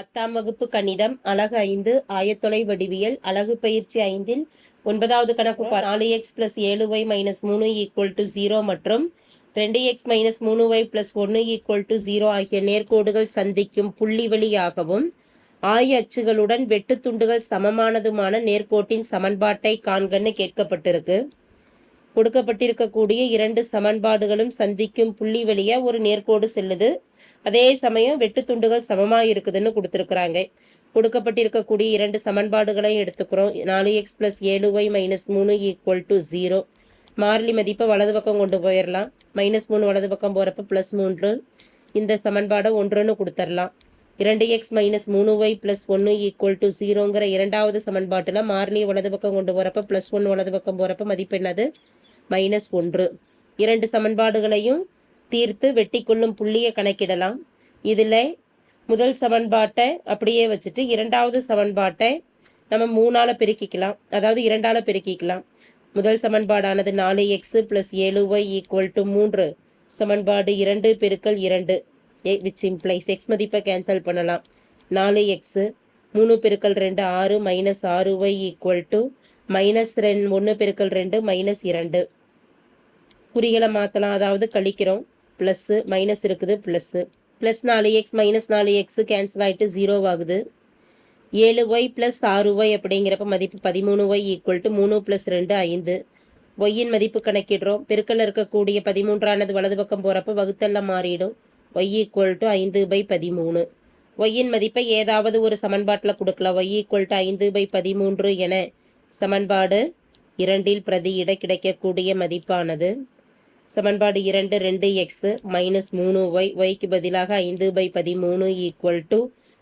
பத்தாம் வகுப்பு கணிதம் அலகு ஐந்து ஆயத்தொலை வடிவியல் அலகு பயிற்சி ஐந்தில் ஒன்பதாவது கணக்கு நாலு எக்ஸ் பிளஸ் ஏழு ஒய் மைனஸ் மூணு ஈக்குவல் டு ஜீரோ மற்றும் ரெண்டு எக்ஸ் மைனஸ் மூணு ஒய் பிளஸ் ஒன்று ஈக்குவல் டு ஜீரோ ஆகிய நேர்கோடுகள் சந்திக்கும் புள்ளி வழியாகவும் ஆய அச்சுகளுடன் வெட்டுத்துண்டுகள் சமமானதுமான நேர்கோட்டின் சமன்பாட்டை காண்கன்னு கேட்கப்பட்டிருக்கு. கொடுக்கப்பட்டிருக்கக்கூடிய இரண்டு சமன்பாடுகளும் சந்திக்கும் புள்ளி வழியா ஒரு நேர்கோடு செல்லுது. அதே சமயம் வெட்டுத்துண்டுகள் சமமாக இருக்குதுன்னு கொடுத்துருக்குறாங்க. கொடுக்கப்பட்டிருக்கக்கூடிய இரண்டு சமன்பாடுகளையும் எடுத்துக்கிறோம். நாலு எக்ஸ் பிளஸ் ஏழு ஒய் மைனஸ் மூணு ஈக்குவல் டு ஜீரோ. மாறிலி மதிப்பை வலது பக்கம் கொண்டு போயிடலாம் மைனஸ் மூணு வலது பக்கம் போகிறப்ப ப்ளஸ் மூன்று. இந்த சமன்பாடை ஒன்றுன்னு கொடுத்துடலாம் இரண்டு எக்ஸ் மைனஸ் மூணு ஒய் ப்ளஸ் ஒன்று ஈக்குவல் டு ஜீரோங்கிற இரண்டாவது சமன்பாட்டில் மாறிலியை வலது பக்கம் கொண்டு போகிறப்ப ப்ளஸ் ஒன்று வலது பக்கம் போகிறப்ப மதிப்பு என்னது? மைனஸ் ஒன்று. இரண்டு சமன்பாடுகளையும் தீர்த்து வெட்டி கொள்ளும் புள்ளியை கணக்கிடலாம். இதில் முதல் சமன்பாட்டை அப்படியே வச்சுட்டு இரண்டாவது சமன்பாட்டை நம்ம மூணால் பெருக்கிக்கலாம். அதாவது இரண்டால் பெருக்கிக்கலாம். முதல் சமன்பாடானது நாலு எக்ஸு ப்ளஸ் ஏழு ஒய் ஈக்குவல் டு மூன்று. சமன்பாடு இரண்டு பெருக்கல் இரண்டு. ஏ விச் இம்ப்ளைஸ் எக்ஸ் மதிப்பை கேன்சல் பண்ணலாம். நாலு எக்ஸு மூணு பெருக்கல் ரெண்டு ஆறு மைனஸ் ஆறு ஒய் ஈக்குவல் டு மைனஸ் ரெண்டு ஒன்று பெருக்கல் ரெண்டு மைனஸ் இரண்டு. குறிகளை மாற்றலாம் அதாவது கழிக்கிறோம். ப்ளஸ்ஸு மைனஸ் இருக்குது. ப்ளஸ்ஸு ப்ளஸ் நாலு எக்ஸ் மைனஸ் நாலு எக்ஸு கேன்சல் ஆகிட்டு ஜீரோ ஆகுது ஏழு ஒய் ப்ளஸ் ஆறு ஒய் அப்படிங்கிறப்ப மதிப்பு பதிமூணு ஒய் ஈக்குவல் டு மூணு ப்ளஸ் ரெண்டு ஐந்து. ஒய்யின் மதிப்பு கணக்கிடுறோம். பெருக்கல்ல இருக்கக்கூடிய பதிமூன்றானது வலது பக்கம் போகிறப்ப வகுத்தெல்லாம் மாறிடும். ஒய் ஈக்குவல் டு ஐந்து பை பதிமூணு. ஒய்யின் மதிப்பை ஏதாவது ஒரு சமன்பாட்டில் கொடுக்கலாம். ஒய் ஈக்குவல் டு ஐந்து பை பதிமூன்று என சமன்பாடு இரண்டில் பிரதியிட கிடைக்கக்கூடிய மதிப்பானது. சமன்பாடு இரண்டு ரெண்டு எக்ஸு மைனஸ் மூணு ஒய் ஒய்க்கு பதிலாக ஐந்து பை பதிமூணு ஈக்குவல் டு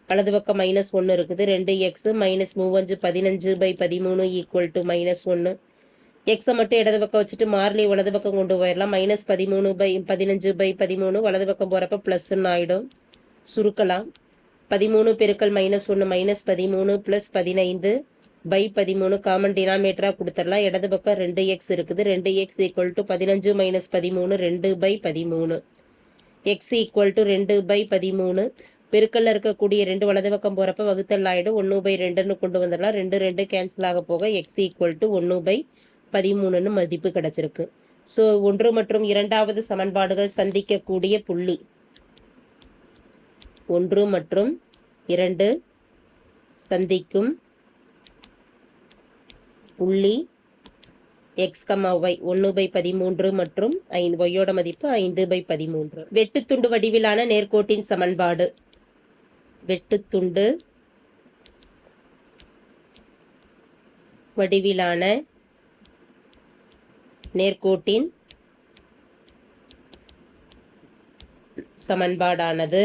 வலது பக்கம் மைனஸ் ஒன்று இருக்குது. ரெண்டு எக்ஸு மைனஸ் மூவஞ்சு பதினஞ்சு பை பதிமூணு ஈக்குவல் டு மைனஸ் ஒன்று எக்ஸை மட்டும் இடது பக்கம் வச்சுட்டு மார்லி வலது பக்கம் கொண்டு போயிடலாம் மைனஸ் பதிமூணு பை பதினஞ்சு பை பதிமூணு வலது பக்கம் போகிறப்ப ப்ளஸ்ன்னு ஆகிடும் சுருக்கலாம். பதிமூணு பெருக்கல் மைனஸ் ஒன்று மைனஸ் பதிமூணு ப்ளஸ் பதினைந்து. பை பதிமூணு காமன் டினாமினேட்டராக கொடுத்துடலாம். இடது பக்கம் ரெண்டு எக்ஸ் இருக்குது. ரெண்டு எக்ஸ் ஈக்குவல் டு பதினஞ்சு மைனஸ் பதிமூணு ரெண்டு பை பதிமூணு. எக்ஸ் ஈக்குவல் டு ரெண்டு பை பதிமூணு. பெருக்கல்ல இருக்கக்கூடிய ரெண்டு வலது பக்கம் போகிறப்ப வகுத்தல் ஆகிடும் ஒன்று பை ரெண்டுன்னு கொண்டு வந்துடலாம். ரெண்டு ரெண்டு கேன்சல் ஆக போக எக்ஸ் ஈக்குவல் டு ஒன்று பை பதிமூணுன்னு மதிப்பு கிடச்சிருக்கு. ஸோ ஒன்று மற்றும் இரண்டாவது சமன்பாடுகள் சந்திக்கக்கூடிய புள்ளி. ஒன்று மற்றும் இரண்டு சந்திக்கும் புள்ளி எக்ஸ் கம்மா ஒய் ஒன்று பை பதிமூன்று மற்றும் ஐந்து ஒய்யோட மதிப்பு ஐந்து பை பதிமூன்று. வெட்டுத்துண்டு வடிவிலான நேர்கோட்டின் சமன்பாடு. வெட்டுத்துண்டு வடிவிலான நேர்கோட்டின் சமன்பாடானது.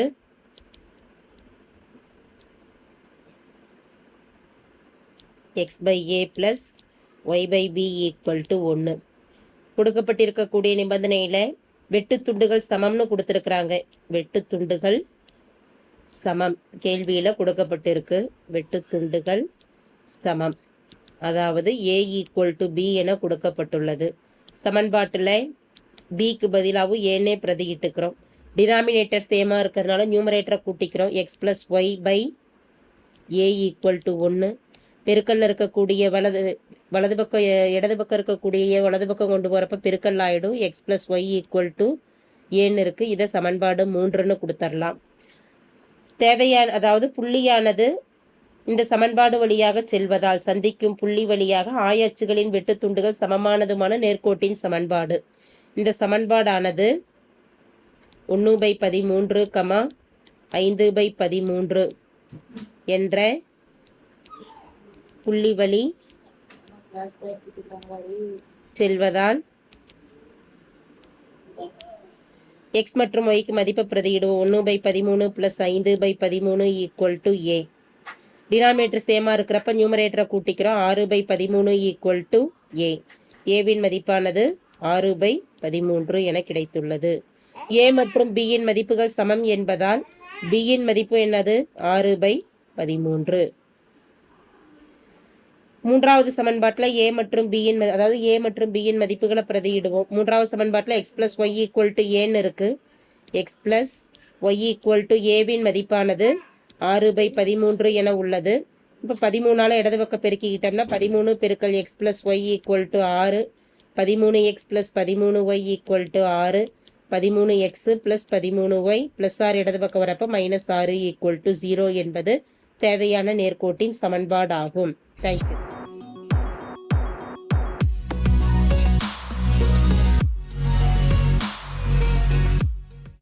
X by a plus y by b equal to ஒன்று கொடுக்கப்பட்டிருக்கக்கூடிய நிபந்தனையில் வெட்டு துண்டுகள் சமம்னு கொடுத்துருக்குறாங்க. வெட்டு துண்டுகள் சமம். கேள்வியில் கொடுக்கப்பட்டிருக்கு. வெட்டு துண்டுகள் சமம். அதாவது ஏ ஈக்குவல் டு பி என கொடுக்கப்பட்டுள்ளது. சமன்பாட்டில் பிக்கு பதிலாகவும் ஏன்னே பிரதியிட்டுக்கிறோம். டினாமினேட்டர் சேமாக இருக்கிறதுனால நியூமரேட்டரை கூட்டிக்கிறோம். X plus y by a equal to ஒன்று பெருக்கல்ல இருக்கக்கூடிய வலது வலது பக்கம் இடது பக்கம் இருக்கக்கூடிய வலது பக்கம் கொண்டு போகிறப்ப பெருக்கல் ஆகிடும் x plus y equal to ஏன்னு இருக்குது இதை சமன்பாடு மூன்றுன்னு கொடுத்துடலாம் தேவையான அதாவது புள்ளியானது இந்த சமன்பாடு வழியாக செல்வதால் சந்திக்கும் புள்ளி வழியாக ஆயச்சுகளின் வெட்டு வெட்டுத்துண்டுகள் சமமானதுமான நேர்கோட்டின் சமன்பாடு. இந்த சமன்பாடானது ஒன்று பை பதிமூன்று கமா ஐந்து பை பதிமூன்று என்ற புள்ளி வழி செல்வதால் எக்ஸ் மற்றும் ஒய்க்கு மதிப்பை பிரதியிடுவோம். ஒன்று பை பதிமூணு ப்ளஸ் ஐந்து பை பதிமூணு ஈக்குவல் டு ஏ டினாமினேட்டர் சேமாக இருக்கிறப்ப நியூமரேட்டரை கூட்டிக்கிறோம். ஆறு பை பதிமூணு ஈக்குவல் டு ஏ ஏவின் மதிப்பானது ஆறு பை பதிமூன்று என கிடைத்துள்ளது. ஏ மற்றும் பியின் மதிப்புகள் சமம் என்பதால் பியின் மதிப்பு என்னது? ஆறு பை பதிமூன்று. மூன்றாவது சமன்பாட்டில் ஏ மற்றும் பியின் அதாவது ஏ மற்றும் பியின் மதிப்புகளை பிரதியிடுவோம். மூன்றாவது சமன்பாட்டில் x plus y equal to ஏன்னு இருக்குது x plus y equal to ஏவின் மதிப்பானது ஆறு பை பதிமூன்று என உள்ளது. இப்போ பதிமூணால் இடது பக்கம் பெருக்கிக்கிட்டோம்னா பதிமூணு பெருக்கல் x plus y equal to ஆறு. பதிமூணு எக்ஸ் ப்ளஸ் பதிமூணு ஒய் ஈக்குவல் டு ஆறு. பதிமூணு எக்ஸு ப்ளஸ் பதிமூணு ஒய் ப்ளஸ் ஆறு இடது பக்கம் வரப்போ மைனஸ் ஆறு ஈக்குவல் டு ஜீரோ என்பது தேவையான நேர்கோட்டின் சமன்பாடாகும். தேங்க்யூ